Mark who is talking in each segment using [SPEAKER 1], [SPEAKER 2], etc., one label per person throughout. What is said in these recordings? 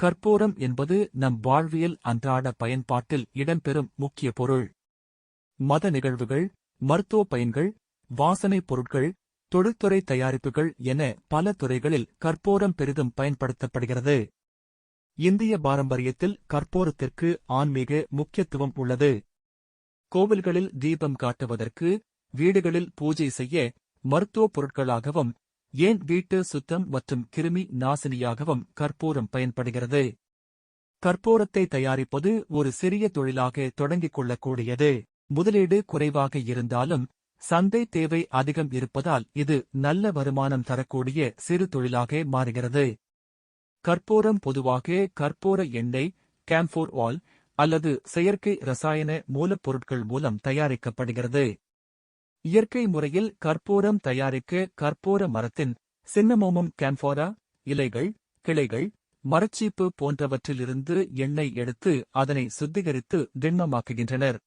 [SPEAKER 1] கற்பூரம் என்பது நம் வாழ்வியல் அன்றாட பயன்பாட்டில் இடம்பெறும் முக்கிய பொருள். மத நிகழ்வுகள் மருத்துவ பயன்கள் வாசனைப் பொருட்கள் தொழில்துறை தயாரிப்புகள் என பல துறைகளில் கற்பூரம் பெரிதும் பயன்படுத்தப்படுகிறது. இந்திய பாரம்பரியத்தில் கற்பூரத்திற்கு ஆன்மீக முக்கியத்துவம் உள்ளது. கோவில்களில் தீபம் காட்டுவதற்கு வீடுகளில் பூஜை செய்ய மருத்துவப் பொருட்களாகவும் ஏன் வீட்டு சுத்தம் மற்றும் கிருமி நாசினியாகவும் கற்பூரம் பயன்படுகிறது? கற்பூரத்தை தயாரிப்பது ஒரு சிறிய தொழிலாக தொடங்கிக் கொள்ளக்கூடியது. முதலீடு குறைவாக இருந்தாலும் சந்தை தேவை அதிகம் இருப்பதால் இது நல்ல வருமானம் தரக்கூடிய சிறு தொழிலாக மாறுகிறது. கற்பூரம் பொதுவாக கற்பூர எண்ணெய் கேம்ஃபோர் ஆல் அல்லது செயற்கை ரசாயன மூலப்பொருட்கள் மூலம் தயாரிக்கப்படுகிறது. இயற்கை முறையில் கற்பூரம் தயாரிக்க கற்பூர மரத்தின் சின்னமோமம் கேம்ஃபோரா இலைகள் கிளைகள் மரச்சீப்பு போன்றவற்றிலிருந்து எண்ணெய் எடுத்து அதனை சுத்திகரித்து திண்மமாக்குகின்றனர்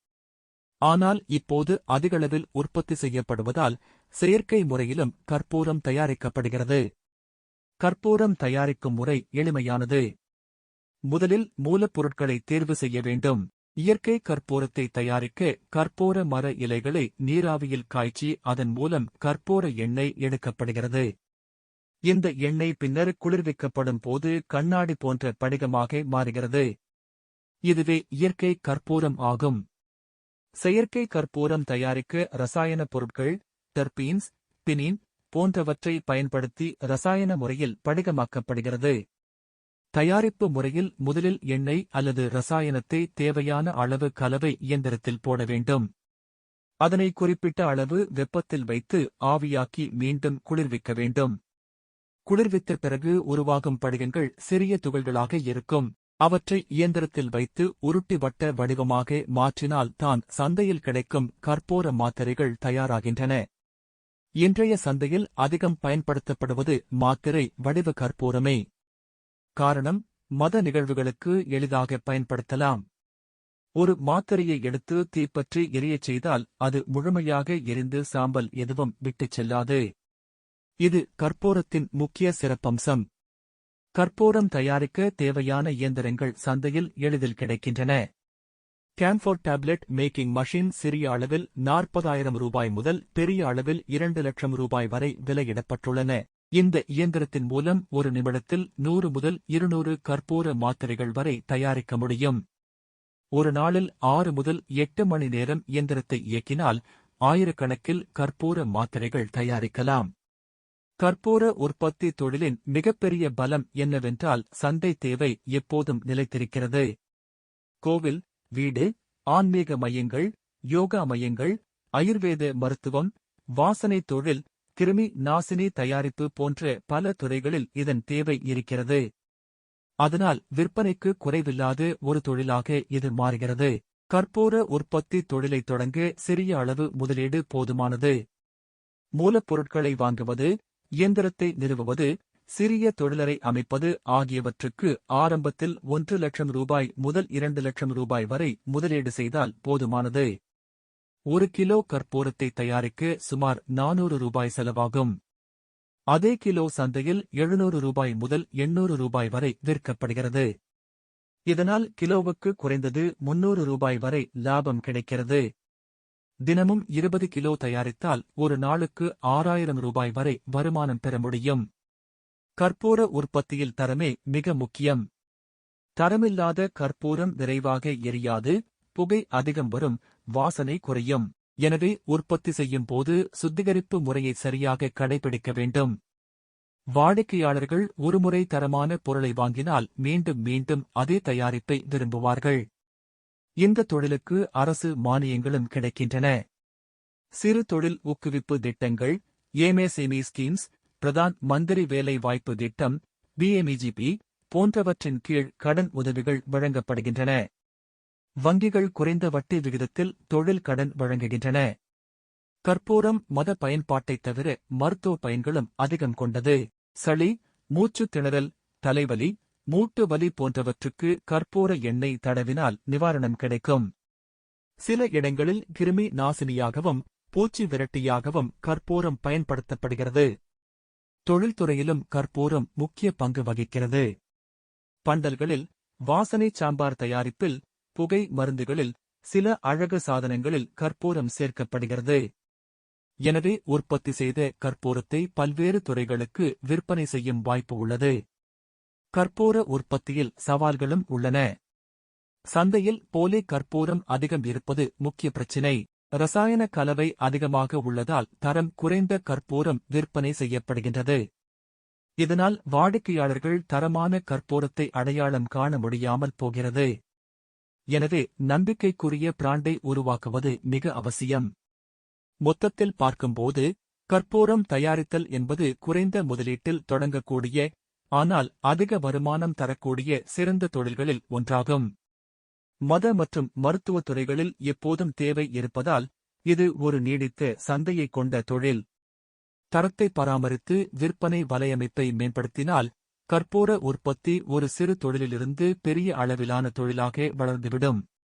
[SPEAKER 1] ஆனால் இப்போது அதிகளவில் உற்பத்தி செய்யப்படுவதால் செயற்கை முறையிலும் கற்பூரம் தயாரிக்கப்படுகிறது. கற்பூரம் தயாரிக்கும் முறை எளிமையானது. முதலில் மூலப்பொருட்களை தேர்வு செய்ய வேண்டும். இயற்கை கற்பூரத்தை தயாரிக்க கற்பூர மர இலைகளை நீராவியில் காய்ச்சி அதன் மூலம் கற்பூர எண்ணெய் எடுக்கப்படுகிறது. இந்த எண்ணெய் பின்னர் குளிர்விக்கப்படும் போது கண்ணாடி போன்ற படிகமாக மாறுகிறது. இதுவே இயற்கை கற்பூரம் ஆகும். செயற்கை கற்பூரம் தயாரிக்க ரசாயன பொருட்கள் டர்பீன்ஸ் பினின் போன்றவற்றை பயன்படுத்தி ரசாயன முறையில் படிகமாக்கப்படுகிறது. தயாரிப்பு முறையில் முதலில் எண்ணெய் அல்லது ரசாயனத்தை தேவையான அளவு கலவை இயந்திரத்தில் போட வேண்டும். அதனை குறிப்பிட்ட அளவு வெப்பத்தில் வைத்து ஆவியாக்கி மீண்டும் குளிர்விக்க வேண்டும். குளிர்வித்த பிறகு உருவாகும் படிகங்கள் சிறிய துகள்களாக இருக்கும். அவற்றை இயந்திரத்தில் வைத்து உருட்டி வட்ட வடிவமாக மாற்றினால் தான் சந்தையில் கிடைக்கும் கற்பூர மாத்திரைகள் தயாராகின்றன. இன்றைய சந்தையில் அதிகம் பயன்படுத்தப்படுவது மாத்திரை வடிவ கற்பூரமே. காரணம் மத நிகழ்வுகளுக்கு எளிதாக பயன்படுத்தலாம். ஒரு மாத்திரையை எடுத்து தீப்பற்றி எரியச் செய்தால் அது முழுமையாக எரிந்து சாம்பல் எதுவும் விட்டுச் செல்லாது. இது கற்பூரத்தின் முக்கிய சிறப்பம்சம். கற்பூரம் தயாரிக்க தேவையான இயந்திரங்கள் சந்தையில் எளிதில் கிடைக்கின்றன. கேம்ஃபோர் டேப்லெட் மேக்கிங் மஷின் சிறிய அளவில் நாற்பதாயிரம் ரூபாய் முதல் பெரிய அளவில் இரண்டு லட்சம் ரூபாய் வரை விலையிடப்பட்டுள்ளன. இந்த இயந்திரத்தின் மூலம் ஒரு நிமிடத்தில் நூறு முதல் இருநூறு கற்பூர மாத்திரைகள் வரை தயாரிக்க முடியும். ஒரு நாளில் ஆறு முதல் எட்டு மணி நேரம் இயந்திரத்தை இயக்கினால் ஆயிரக்கணக்கில் கற்பூர மாத்திரைகள் தயாரிக்கலாம். கற்பூர உற்பத்தி தொழிலின் மிகப்பெரிய பலம் என்னவென்றால் சந்தை தேவை எப்போதும் நிலைத்திருக்கிறது. கோவில் வீடு ஆன்மீக மையங்கள் யோகா மையங்கள் ஆயுர்வேத மருத்துவம் வாசனை தொழில் கிருமி நாசினி தயாரிப்பு போன்ற பல துறைகளில் இதன் தேவை இருக்கிறது. அதனால் விற்பனைக்கு குறைவில்லாத ஒரு தொழிலாக இது மாறுகிறது. கற்பூர உற்பத்தி தொழிலை தொடங்க சிறிய அளவு முதலீடு போதுமானது. மூலப்பொருட்களை வாங்குவது இயந்திரத்தை நிறுவுவது சிறிய தொழிலரை அமைப்பது ஆகியவற்றுக்கு ஆரம்பத்தில் ஒன்று லட்சம் ரூபாய் முதல் இரண்டு லட்சம் ரூபாய் வரை முதலீடு செய்தால் போதுமானது. ஒரு கிலோ கற்பூரத்தை தயாரிக்க சுமார் நானூறு ரூபாய் செலவாகும். அதே கிலோ சந்தையில் எழுநூறு ரூபாய் முதல் எண்ணூறு ரூபாய் வரை விற்கப்படுகிறது. இதனால் கிலோவுக்கு குறைந்தது முன்னூறு ரூபாய் வரை லாபம் கிடைக்கிறது. தினமும் இருபது கிலோ தயாரித்தால் ஒரு நாளுக்கு ஆறாயிரம் ரூபாய் வரை வருமானம் பெற முடியும். கற்பூர உற்பத்தியில் தரமே மிக முக்கியம். தரமில்லாத கற்பூரம் விரைவாக எரியாது புகை அதிகம் வரும் வாசனை குறையும். எனவே உற்பத்தி செய்யும் போது சுத்திகரிப்பு முறையை சரியாக கடைபிடிக்க வேண்டும். வாடிக்கையாளர்கள் ஒருமுறை தரமான பொருளை வாங்கினால் மீண்டும் மீண்டும் அதே தயாரிப்பை விரும்புவார்கள். இந்த தொழிலுக்கு அரசு மானியங்களும் கிடைக்கின்றன. சிறு தொழில் ஊக்குவிப்பு திட்டங்கள் ஏமேசேமி ஸ்கீம்ஸ் பிரதான் மந்திரி வேலை வாய்ப்பு திட்டம் பிஎம்இஜிபி போன்றவற்றின் கீழ் கடன் உதவிகள் வழங்கப்படுகின்றன. வங்கிகள் குறைந்த வட்டி விகிதத்தில் தொழில் கடன் வழங்குகின்றன. கற்பூரம் மத பயன்பாட்டைத் தவிர மருத்துவ பயன்களும் அதிகம் கொண்டது. சளி மூச்சுத் திணறல் தலைவலி மூட்டு வலி போன்றவற்றுக்கு கற்பூர எண்ணெய் தடவினால் நிவாரணம் கிடைக்கும். சில இடங்களில் கிருமி நாசினியாகவும் பூச்சி விரட்டியாகவும் கற்பூரம் பயன்படுத்தப்படுகிறது. தொழில்துறையிலும் கற்பூரம் முக்கிய பங்கு வகிக்கிறது. பண்டல்களில் வாசனை சாம்பார் தயாரிப்பில் புகை மருந்துகளில் சில அழகு சாதனங்களில் கற்பூரம் சேர்க்கப்படுகிறது. எனவே உற்பத்தி செய்த கற்பூரத்தை பல்வேறு துறைகளுக்கு விற்பனை செய்யும் வாய்ப்பு உள்ளது. கற்பூர உற்பத்தியில் சவால்களும் உள்ளன. சந்தையில் போலி கற்பூரம் அதிகம் இருப்பது முக்கிய பிரச்சினை. ரசாயன கலவை அதிகமாக உள்ளதால் தரம் குறைந்த கற்பூரம் விற்பனை செய்யப்படுகின்றது. இதனால் வாடிக்கையாளர்கள் தரமான கற்பூரத்தை அடையாளம் காண முடியாமல் போகிறது. எனவே நம்பிக்கைக்குரிய பிராண்டை உருவாக்குவது மிக அவசியம். மொத்தத்தில் பார்க்கும்போது கற்பூரம் தயாரித்தல் என்பது குறைந்த முதலீட்டில் தொடங்கக்கூடிய ஆனால் அதிக வருமானம் தரக்கூடிய சிறந்த தொழில்களில் ஒன்றாகும். மத மற்றும் மருத்துவத் துறைகளில் எப்போதும் தேவை இருப்பதால் இது ஒரு நீடித்த சந்தையைக் கொண்ட தொழில். தரத்தை பராமரித்து விற்பனை வலையமைப்பை மேம்படுத்தினால் கற்பூர உற்பத்தி ஒரு சிறு தொழிலிலிருந்து பெரிய அளவிலான தொழிலாக வளர்ந்துவிடும்.